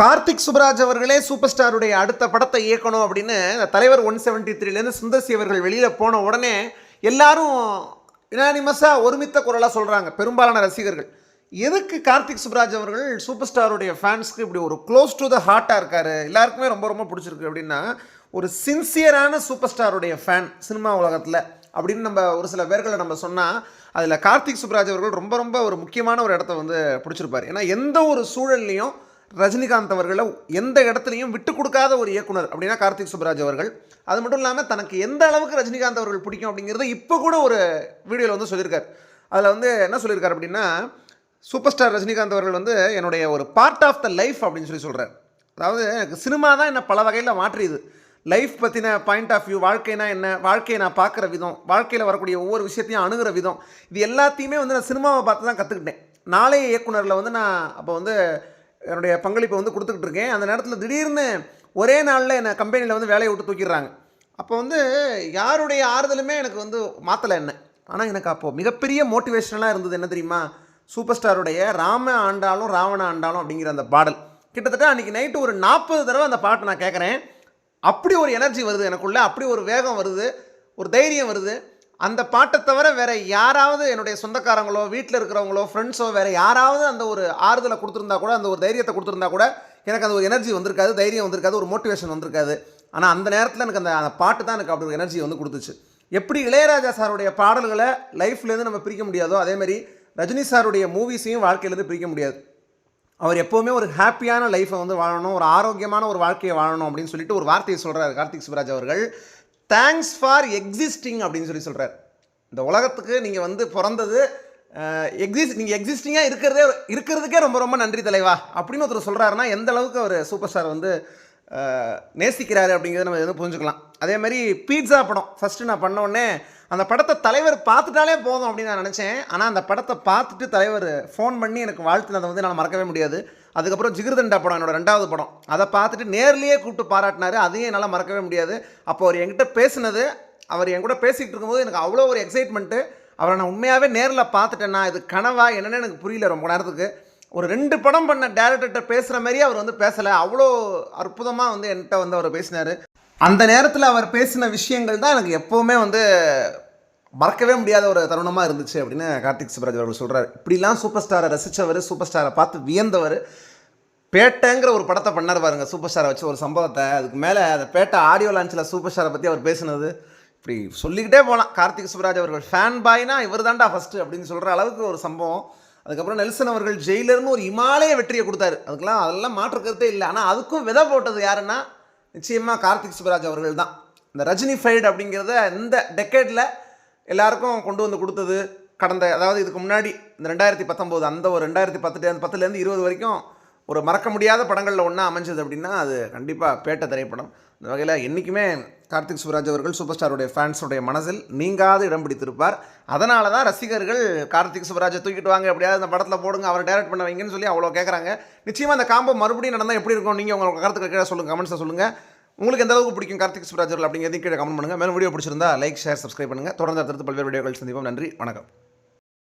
கார்த்திக் சுப்ராஜ் அவர்களே சூப்பர் ஸ்டாருடைய அடுத்த படத்தை இயக்கணும் அப்படின்னு தலைவர் ஒன் செவன்ட்டி த்ரீலேருந்து சுந்தர்சி அவர்கள் வெளியில் போன உடனே எல்லாரும் யுனானிமஸாக ஒருமித்த குரலாக சொல்கிறாங்க பெரும்பாலான ரசிகர்கள். எதுக்கு கார்த்திக் சுப்ராஜ் அவர்கள் சூப்பர் ஸ்டாருடைய ஃபேன்ஸ்க்கு இப்படி ஒரு க்ளோஸ் டு த ஹார்ட்டாக இருக்கார்? எல்லாருக்குமே ரொம்ப ரொம்ப பிடிச்சிருக்கு அப்படின்னா ஒரு சின்சியரான சூப்பர் ஸ்டாருடைய ஃபேன் சினிமா உலகத்தில் அப்படின்னு நம்ம ஒரு சில பேர்களை நம்ம சொன்னால் அதில் கார்த்திக் சுப்ராஜ் அவர்கள் ரொம்ப ரொம்ப ஒரு முக்கியமான ஒரு இடத்த வந்து பிடிச்சிருப்பார். ஏன்னா எந்த ஒரு சூழல்லையும் ரஜினிகாந்த் அவர்களை எந்த இடத்துலையும் விட்டு கொடுக்காத ஒரு இயக்குனர் அப்படின்னா கார்த்திக் சுப்ராஜ் அவர்கள். அது மட்டும் இல்லாமல் தனக்கு எந்த அளவுக்கு ரஜினிகாந்த் அவர்கள் பிடிக்கும் அப்படிங்கிறத இப்போ கூட ஒரு வீடியோவில் வந்து சொல்லியிருக்கார். அதில் வந்து என்ன சொல்லியிருக்கார் அப்படின்னா சூப்பர் ஸ்டார் ரஜினிகாந்த் அவர்கள் வந்து என்னுடைய ஒரு பார்ட் ஆஃப் த லைஃப் அப்படின்னு சொல்லி சொல்கிறார் அதாவது எனக்கு சினிமா தான் என்னை பல வகையில் மாற்றியது. லைஃப் பற்றின பாயிண்ட் ஆஃப் வியூ வாழ்க்கைனா என்ன வாழ்க்கையை நான் பார்க்குற விதம் வாழ்க்கையில் வரக்கூடிய ஒவ்வொரு விஷயத்தையும் அணுகிற விதம் இது எல்லாத்தையுமே வந்து நான் சினிமாவை பார்த்து தான் கற்றுக்கிட்டேன் நாளைய இயக்குனரில் வந்து நான் அப்போ வந்து என்னுடைய பங்களிப்பை வந்து கொடுத்துக்கிட்டு இருக்கேன். அந்த நேரத்தில் திடீர்னு ஒரே நாளில் என்னை கம்பெனியில் வந்து வேலையை விட்டு தூக்கிடுறாங்க. அப்போ வந்து யாருடைய ஆறுதலுமே எனக்கு வந்து மாற்றலை என்ன. ஆனால் எனக்கு அப்போது மிகப்பெரிய மோட்டிவேஷனலாக இருந்தது என்ன தெரியுமா? சூப்பர் ஸ்டாருடைய ராம ஆண்டாலும் ராவண ஆண்டாலும் அப்படிங்கிற அந்த பாடல். கிட்டத்தட்ட அன்றைக்கி நைட்டு ஒரு நாற்பது தடவை அந்த பாட்டை நான் கேட்குறேன் அப்படி ஒரு எனர்ஜி வருது எனக்குள்ளே அப்படி ஒரு வேகம் வருது ஒரு தைரியம் வருது. அந்த பாட்டை தவிர வேற யாராவது என்னுடைய சொந்தக்காரங்களோ வீட்டில் இருக்கிறவங்களோ ஃப்ரெண்ட்ஸோ வேறு யாராவது அந்த ஒரு ஆறுதலை கொடுத்துருந்தா கூட அந்த ஒரு தைரியத்தை கொடுத்துருந்தா கூட எனக்கு அந்த ஒரு எனர்ஜி வந்திருக்காது தைரியம் வந்திருக்காது ஒரு மோட்டிவேஷன் வந்திருக்காது. ஆனால் அந்த நேரத்தில் எனக்கு அந்த அந்த பாட்டு தான் எனக்கு அப்படி ஒரு எனர்ஜி வந்து கொடுத்துச்சு. எப்படி இளையராஜா சாருடைய பாடல்களை லைஃப்லேருந்து நம்ம பிரிக்க முடியாதோ அதேமாதிரி ரஜினி சாருடைய மூவிஸையும் வாழ்க்கையிலேருந்து பிரிக்க முடியாது. அவர் எப்போவுமே ஒரு ஹாப்பியான லைஃப்பை வந்து வாழணும் ஒரு ஆரோக்கியமான ஒரு வாழ்க்கையை வாழணும் அப்படின்னு சொல்லிட்டு ஒரு வார்த்தையை சொல்கிறார் கார்த்திக் சுப்ராஜ் அவர்கள். தேங்க்ஸ் ஃபார் எக்ஸிஸ்டிங் அப்படின்னு சொல்லி சொல்கிறார் இந்த உலகத்துக்கு நீங்கள் வந்து பிறந்தது எக்ஸிஸ்ட் நீங்கள் எக்ஸிஸ்டிங்காக இருக்கிறதே இருக்கிறதுக்கே ரொம்ப ரொம்ப நன்றி தலைவா அப்படின்னு ஒருத்தர் சொல்கிறாருன்னா எந்த அளவுக்கு அவர் சூப்பர் ஸ்டார் வந்து நேசிக்கிறாரு அப்படிங்கிறத நம்ம வந்து புரிஞ்சுக்கலாம். அதே மாதிரி பீட்சா படம். ஃபஸ்ட்டு நான் பண்ண உடனே அந்த படத்தை தலைவர் பார்த்துட்டாலே போதும் அப்படின்னு நான் நினச்சேன். ஆனால் அந்த படத்தை பார்த்துட்டு தலைவர் ஃபோன் பண்ணி எனக்கு வாழ்த்துனதை வந்து நான் மறக்கவே முடியாது. அதுக்கப்புறம் ஜிகிருதண்டா படம் என்னோட ரெண்டாவது படம். அதை பார்த்துட்டு நேர்லேயே கூப்பிட்டு பாராட்டினாரு. அதையும் என்னால் மறக்கவே முடியாது. அப்போ அவர் என்கிட்ட பேசினது அவர் என் கூட பேசிக்கிட்டு இருக்கும்போது எனக்கு அவ்வளோ ஒரு எக்ஸைட்மெண்ட்டு அவரை நான் உண்மையாகவே நேரில் பார்த்துட்டேன்னா இது கனவா என்னென்னு எனக்கு புரியல ரொம்ப நேரத்துக்கு. ஒரு ரெண்டு படம் பண்ண டேரக்டர்கிட்ட பேசுகிற மாதிரியே அவர் வந்து பேசலை. அவ்வளோ அற்புதமாக வந்து என்கிட்ட வந்து அவர் பேசினார். அந்த நேரத்தில் அவர் பேசின விஷயங்கள் தான் எனக்கு எப்போவுமே வந்து மறக்கவே முடியாத ஒரு தருணமாக இருந்துச்சு அப்படின்னு கார்த்திக் சுப்ராஜ் அவர்கள் சொல்கிறார் இப்படிலாம் சூப்பர் ஸ்டாரை ரசித்தவர் சூப்பர் ஸ்டாரை பார்த்து வியந்தவர் பேட்டைங்கிற ஒரு படத்தை பண்ணார் பாருங்க சூப்பர் ஸ்டாரை வச்சு ஒரு சம்பவத்தை. அதுக்கு மேலே அந்த பேட்டை ஆடியோ லான்ச்சில் சூப்பர் ஸ்டாரை பற்றி அவர் பேசினது. இப்படி சொல்லிக்கிட்டே போகலாம் கார்த்திக் சுப்ராஜ் அவர்கள் ஃபேன் பாய்னா இவர் தான்டா ஃபஸ்ட்டு அப்படின்னு சொல்கிற அளவுக்கு ஒரு சம்பவம். அதுக்கப்புறம் நெல்சன் அவர்கள் ஜெயிலர்னு ஒரு இமாலய வெற்றியை கொடுத்தாரு. அதுக்கெல்லாம் அதெல்லாம் மாற்று கருத்தே இல்லை. ஆனால் அதுக்கும் விதை போட்டது யாருன்னா நிச்சயமாக கார்த்திக் சுப்ராஜ் அவர்கள் தான் இந்த ரஜினி ஃபைட் அப்படிங்கிறத இந்த டெக்கேட்டில் எல்லாருக்கும் கொண்டு வந்து கொடுத்தது கடந்த அதாவது இதுக்கு முன்னாடி இந்த ரெண்டாயிரத்தி பத்தொம்போது அந்த ஒரு ரெண்டாயிரத்தி பத்து பத்துலேருந்து இருபது வரைக்கும் ஒரு மறக்க முடியாத படங்களில் ஒன்றா அமைஞ்சது அப்படின்னா அது கண்டிப்பாக பேட்ட திரைப்படம். இந்த வகையில் என்றைக்குமே கார்த்திக் சுப்ராஜ் அவர்கள் சூப்பர் ஸ்டாருடைய ஃபேன்ஸுடைய மனசில் நீங்காது இடம் பிடித்திருப்பார். அதனால தான் ரசிகர்கள் கார்த்திக் சுப்ராஜை தூக்கிட்டு வாங்க எப்படியாவது இந்த படத்தில் போடுங்க அவர் டைரக்ட் பண்ண வைங்கன்னு சொல்லி அவ்வளோ கேட்குறாங்க நிச்சயமாக அந்த காம்போ மறுபடியும் நடந்தால் எப்படி இருக்கும்? நீங்கள் உங்களோட கருத்துக்கள் கீழே சொல்லுங்கள் கமெண்ட்ஸை சொல்லுங்கள் உங்களுக்கு எந்த அளவுக்கு பிடிக்கும் கார்த்திக் சுப்ராஜ் அவர்கள் அப்படிங்கிறதையும் கீழே கமெண்ட் பண்ணுங்கள் மேலும் வீடியோ பிடிச்சிருந்தா லைக் ஷேர் சப்ஸ்கிரைப் பண்ணுங்கள் தொடர்ந்து அடுத்தடுத்து பல்வேறு வீடியோக்கள் சந்திப்போம். நன்றி வணக்கம்.